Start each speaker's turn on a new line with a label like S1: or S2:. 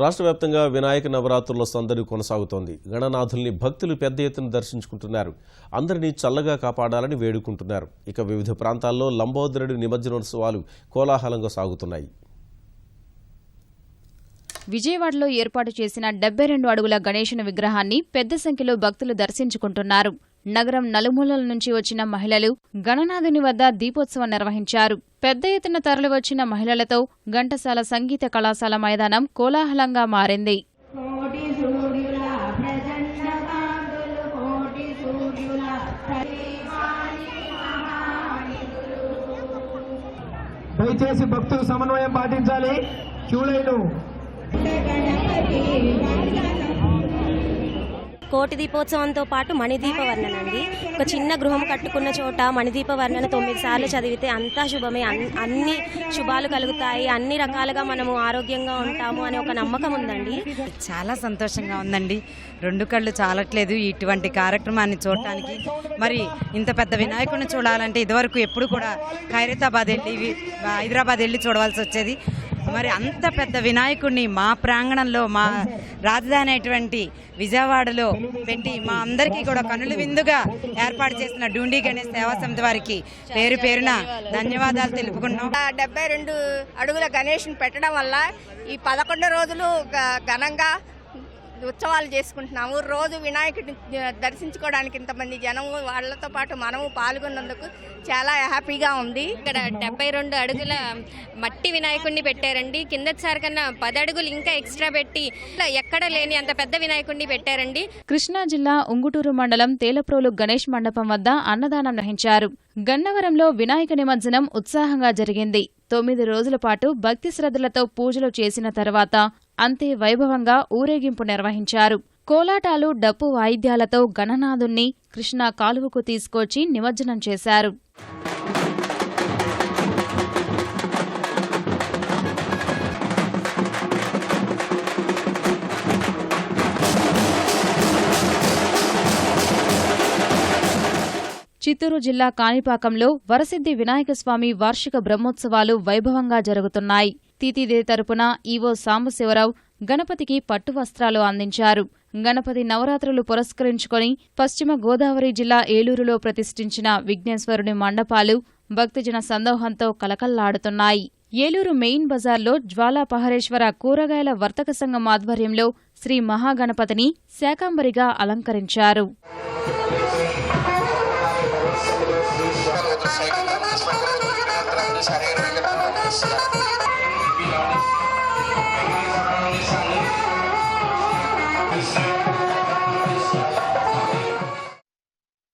S1: రాష్ట్ర వ్యాప్తంగా వినాయక నవరాత్రుల సందడి కొనసాగుతోంది. గణనాథుల్ని భక్తులు పెద్ద ఎత్తున దర్శించుకుంటున్నారు. అందరినీ చల్లగా కాపాడాలని వేడుకుంటున్నారు. ఇక వివిధ ప్రాంతాల్లో లంబోదరుడి నిమజ్జనోత్సవాలు కోలాహలంగా సాగుతున్నాయి.
S2: విజయవాడలో ఏర్పాటు చేసిన డెబ్బై రెండు అడుగుల గణేశుని విగ్రహాన్ని పెద్ద సంఖ్యలో భక్తులు దర్శించుకుంటున్నారు. నగరం నలుమూలల నుంచి వచ్చిన మహిళలు గణనాథుని వద్ద దీపోత్సవం నిర్వహించారు. పెద్ద ఎత్తున తరలివచ్చిన మహిళలతో ఘంటసాల సంగీత కళాశాల మైదానం కోలాహలంగా మారింది.
S3: దయచేసి భక్తులు సమన్వయం పాటించాలి. క్యూలైను
S4: కోటి దీపోత్సవంతో పాటు మణిదీప వర్ణన అండి ఒక చిన్న గృహం కట్టుకున్న చోట మణిదీప వర్ణన తొమ్మిది సార్లు చదివితే అంతా శుభమే. అన్- అన్ని శుభాలు కలుగుతాయి. అన్ని రకాలుగా మనము ఆరోగ్యంగా ఉంటాము అనే ఒక నమ్మకం ఉందండి.
S5: చాలా సంతోషంగా ఉందండి. రెండు కళ్ళు చాలట్లేదు ఇటువంటి కార్యక్రమాన్ని చూడటానికి. మరి ఇంత పెద్ద వినాయకుడిని చూడాలంటే ఇదివరకు ఎప్పుడు కూడా ఖైరతాబాద్ వెళ్ళి హైదరాబాద్ వెళ్ళి చూడవలసి వచ్చేది. మరి అంత పెద్ద వినాయకుడిని మా ప్రాంగణంలో మా రాజధాని అయినటువంటి విజయవాడలో పెట్టి మా అందరికీ కూడా కనులు విందుగా ఏర్పాటు చేసిన డూండి గణేష్ సేవా సమితి వారికి పేరు పేరున ధన్యవాదాలు తెలుపుకున్నాం
S6: డెబ్బై రెండు అడుగుల గణేష్ని పెట్టడం వల్ల ఈ పదకొండు రోజులు ఘనంగా ఉత్సవాలు చేసుకుంటున్నాము. రోజు వినాయకుడిని దర్శించుకోవడానికి ఇంతమంది జనం వాళ్ళతో పాటు మనము పాల్గొన్నందుకు చాలా హ్యాపీగా ఉంది.
S7: ఇక్కడ డెబ్బై రెండు అడుగుల మట్టి వినాయకుడిని పెట్టారండి. కిందసారి కన్నా పది అడుగులు ఇంకా ఎక్స్ట్రా పెట్టి ఎక్కడ లేని అంత పెద్ద వినాయకుడిని పెట్టారండి.
S2: కృష్ణా జిల్లా ఉంగుటూరు మండలం తేలప్రోలు గణేష్ మండపం వద్ద అన్నదానం నిర్వహించారు. గన్నవరంలో వినాయక నిమజ్జనం ఉత్సాహంగా జరిగింది. తొమ్మిది రోజుల పాటు భక్తి శ్రద్ధలతో పూజలు చేసిన తర్వాత అంతే వైభవంగా ఊరేగింపు నిర్వహించారు. కోలాటాలు డప్పు వాయిద్యాలతో గణనాథుణ్ణి కృష్ణా కాలువకు తీసుకొచ్చి నిమజ్జనం చేశారు. చిత్తూరు జిల్లా కాణిపాకంలో వరసిద్ధి వినాయకస్వామి వార్షిక బ్రహ్మోత్సవాలు వైభవంగా జరుగుతున్నాయి. తితిదే తరపున ఈవో సాంబశివరావు గణపతికి పట్టు వస్త్రాలు అందించారు. గణపతి నవరాత్రులు పురస్కరించుకొని పశ్చిమ గోదావరి జిల్లా ఏలూరులో ప్రతిష్ఠించిన విఘ్నేశ్వరుని మండపాలు భక్తజన సందోహంతో కలకల్లాడుతున్నాయి. ఏలూరు మెయిన్ బజార్లో జ్వాలాపహరేశ్వర కూరగాయల వర్తక సంఘం ఆధ్వర్యంలో శ్రీ మహాగణపతిని శాకాంబరిగా అలంకరించారు.
S8: Thank Peace.